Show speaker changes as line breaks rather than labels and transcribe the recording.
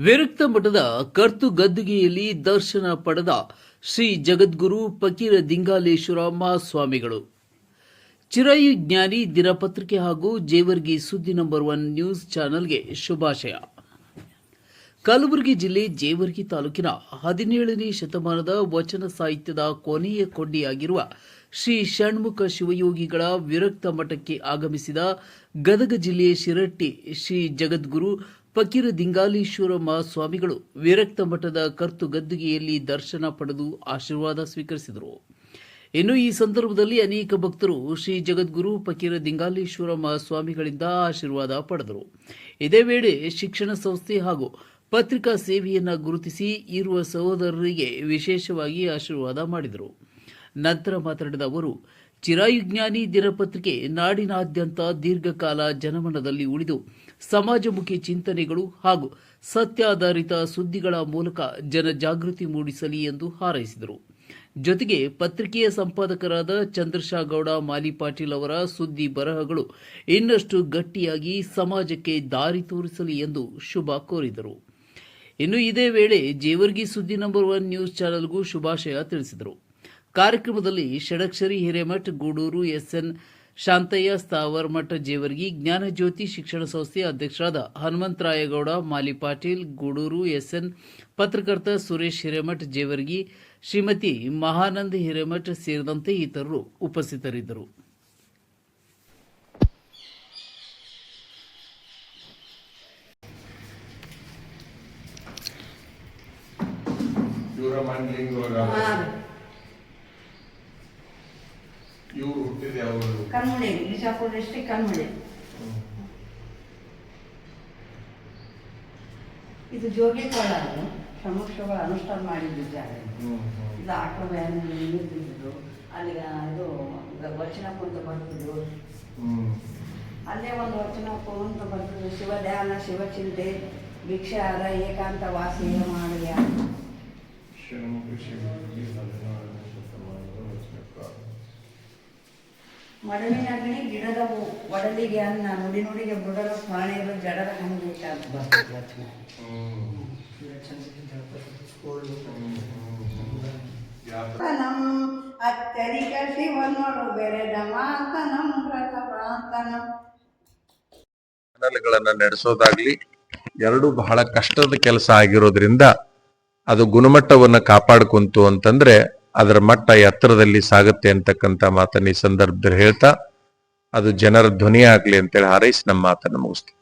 ವಿರಕ್ತ ಮಠದ ಕರ್ತು ಗದ್ದುಗೆಯಲ್ಲಿ ದರ್ಶನ ಪಡೆದ ಶ್ರೀ ಜಗದ್ಗುರು ಫಕೀರ ದಿಂಗಾಲೇಶ್ವರ ಮಹಾಸ್ವಾಮಿಗಳು ಚಿರಾಯು ಜ್ಞಾನಿ ದಿನಪತ್ರಿಕೆ ಹಾಗೂ ಜೇವರ್ಗಿ ಸುದ್ದಿ ನಂಬರ್ ಒನ್ ನ್ಯೂಸ್ ಚಾನೆಲ್ಗೆ ಶುಭಾಶಯ. ಕಲಬುರಗಿ ಜಿಲ್ಲೆ ಜೇವರ್ಗಿ ತಾಲೂಕಿನ ಹದಿನೇಳನೇ ಶತಮಾನದ ವಚನ ಸಾಹಿತ್ಯದ ಕೊನೆಯ ಕೊಂಡಿಯಾಗಿರುವ ಶ್ರೀ ಷಣ್ಮುಖ ಶಿವಯೋಗಿಗಳ ವಿರಕ್ತ ಮಠಕ್ಕೆ ಆಗಮಿಸಿದ ಗದಗ ಜಿಲ್ಲೆಯ ಶಿರಟ್ಟಿ ಶ್ರೀ ಜಗದ್ಗುರು ಫಕೀರ ದಿಂಗಾಲೇಶ್ವರ ಮಹಾಸ್ವಾಮಿಗಳು ವಿರಕ್ತ ಮಠದ ಕರ್ತು ಗದ್ದುಗೆಯಲ್ಲಿ ದರ್ಶನ ಪಡೆದು ಆಶೀರ್ವಾದ ಸ್ವೀಕರಿಸಿದರು. ಇನ್ನು ಈ ಸಂದರ್ಭದಲ್ಲಿ ಅನೇಕ ಭಕ್ತರು ಶ್ರೀ ಜಗದ್ಗುರು ಫಕೀರ ದಿಂಗಾಲೇಶ್ವರ ಮಹಾಸ್ವಾಮಿಗಳಿಂದ ಆಶೀರ್ವಾದ ಪಡೆದರು. ಇದೇ ವೇಳೆ ಶಿಕ್ಷಣ ಸಂಸ್ಥೆ ಹಾಗೂ ಪತ್ರಿಕಾ ಸೇವೆಯನ್ನು ಗುರುತಿಸಿ ಇರುವ ಸಹೋದರರಿಗೆ ವಿಶೇಷವಾಗಿ ಆಶೀರ್ವಾದ ಮಾಡಿದರು. ನಂತರ ಮಾತನಾಡಿದ ಅವರು, ಚಿರಾಯುಜ್ಞಾನಿ ದಿನಪತ್ರಿಕೆ ನಾಡಿನಾದ್ಯಂತ ದೀರ್ಘಕಾಲ ಜನಮನದಲ್ಲಿ ಉಳಿದು ಸಮಾಜಮುಖಿ ಚಿಂತನೆಗಳು ಹಾಗೂ ಸತ್ಯಾಧಾರಿತ ಸುದ್ದಿಗಳ ಮೂಲಕ ಜನಜಾಗೃತಿ ಮೂಡಿಸಲಿ ಎಂದು ಹಾರೈಸಿದರು. ಜೊತೆಗೆ ಪತ್ರಿಕೆಯ ಸಂಪಾದಕರಾದ ಚಂದ್ರಶಾಗೌಡ, ಮಾಲಿ ಪಾಟೀಲ್ ಅವರ ಸುದ್ದಿ ಬರಹಗಳು ಇನ್ನಷ್ಟು ಗಟ್ಟಿಯಾಗಿ ಸಮಾಜಕ್ಕೆ ದಾರಿ ತೋರಿಸಲಿ ಎಂದು ಶುಭ ಕೋರಿದರು. ಇನ್ನು ಇದೇ ವೇಳೆ ಜೇವರ್ಗಿ ಸುದ್ದಿ ನಂಬರ್ ಒನ್ ನ್ಯೂಸ್ ಚಾನೆಲ್ಗೂ ಶುಭಾಶಯ ತಿಳಿಸಿದರು. ಕಾರ್ಯಕ್ರಮದಲ್ಲಿ ಷಡಕ್ಷರಿ ಹಿರೇಮಠ್, ಗೂಡೂರು, ಎಸ್ಎನ್ ಶಾಂತಯ್ಯ ಸ್ಥಾವರ್ ಮಠ ಜೇವರ್ಗಿ ಜ್ಞಾನಜ್ಯೋತಿ ಶಿಕ್ಷಣ ಸಂಸ್ಥೆಯ ಅಧ್ಯಕ್ಷರಾದ ಹನುಮಂತರಾಯಗೌಡ ಮಾಲಿ ಪಾಟೀಲ್ ಗೂಡೂರು ಎಸ್ಎನ್ ಪತ್ರಕರ್ತ ಸುರೇಶ್ ಹಿರೇಮಠ ಜೇವರ್ಗಿ ಶ್ರೀಮತಿ ಮಹಾನಂದ ಹಿರೇಮಠ್ ಸೇರಿದಂತೆ ಇತರರು ಉಪಸ್ಥಿತರಿದ್ದರು.
ಹುಟ್ಟಿದ ಯಾವಾಗ
ಕಣ್ಮುಳಿ ಬಿಜಾಪುರ ಇದು ಜೋಗಿ ಕೊಳ ಅದು ಸಮಕ್ಷಗಳು ಅನುಷ್ಠಾನ ಮಾಡಿದ್ದು ಜಾಗ ಇದು. ಇದು ಆಟೋ ವ್ಯಾನ್ ನಿಂತಿದ್ದು ಅಲ್ಲಿ ಇದು ವಚನ ಕುಂತ ಬರ್ತಿದ್ರು ಅಲ್ಲೇ ಒಂದು ವಚನ ಕುಂತ ಬರ್ತಿದ್ರು ಶಿವಧ್ಯಾನ ಶಿವಚಿಂತೆ ಭಿಕ್ಷಾರ ಏಕಾಂತ ವಾಸಿ ಮಾಡುವ ಮಡವಿನ ಅಗ್ನಿ ಗಿಡದ ಒಡಲಿಗೆ ಅನ್ನ ನುಡಿ ನುಡಿಗೆ ಬುಡದ ಸ್ಮರಣೆಗಳು ಜಡರ ಹಂಗೆ ಅಂತ ಬರ್ತದೆ ಅತ್ಯಧಿಕ ಶಿವನೊಡು ಬೆರೆದ ಮಾತನಂ ವ್ರತ ಪ್ರಾರ್ಥನಂ
ಚಾನಲ್ಗಳನ್ನ ನಡೆಸೋದಾಗ್ಲಿ ಎರಡು ಬಹಳ ಕಷ್ಟದ ಕೆಲಸ ಆಗಿರೋದ್ರಿಂದ ಅದು ಗುಣಮಟ್ಟವನ್ನು ಕಾಪಾಡ್ಕೊಂತು ಅಂತಂದ್ರೆ ಅದರ ಮಟ್ಟ ಎತ್ತರದಲ್ಲಿ ಸಾಗುತ್ತೆ ಅಂತಕ್ಕಂಥ ಮಾತನ್ನ ಈ ಸಂದರ್ಭದಲ್ಲಿ ಹೇಳ್ತಾ, ಅದು ಜನರ ಧ್ವನಿ ಆಗ್ಲಿ ಅಂತೇಳಿ ಹಾರೈಸಿ ನಮ್ಮ ಮಾತನ್ನು ಮುಗಿಸ್ತೀನಿ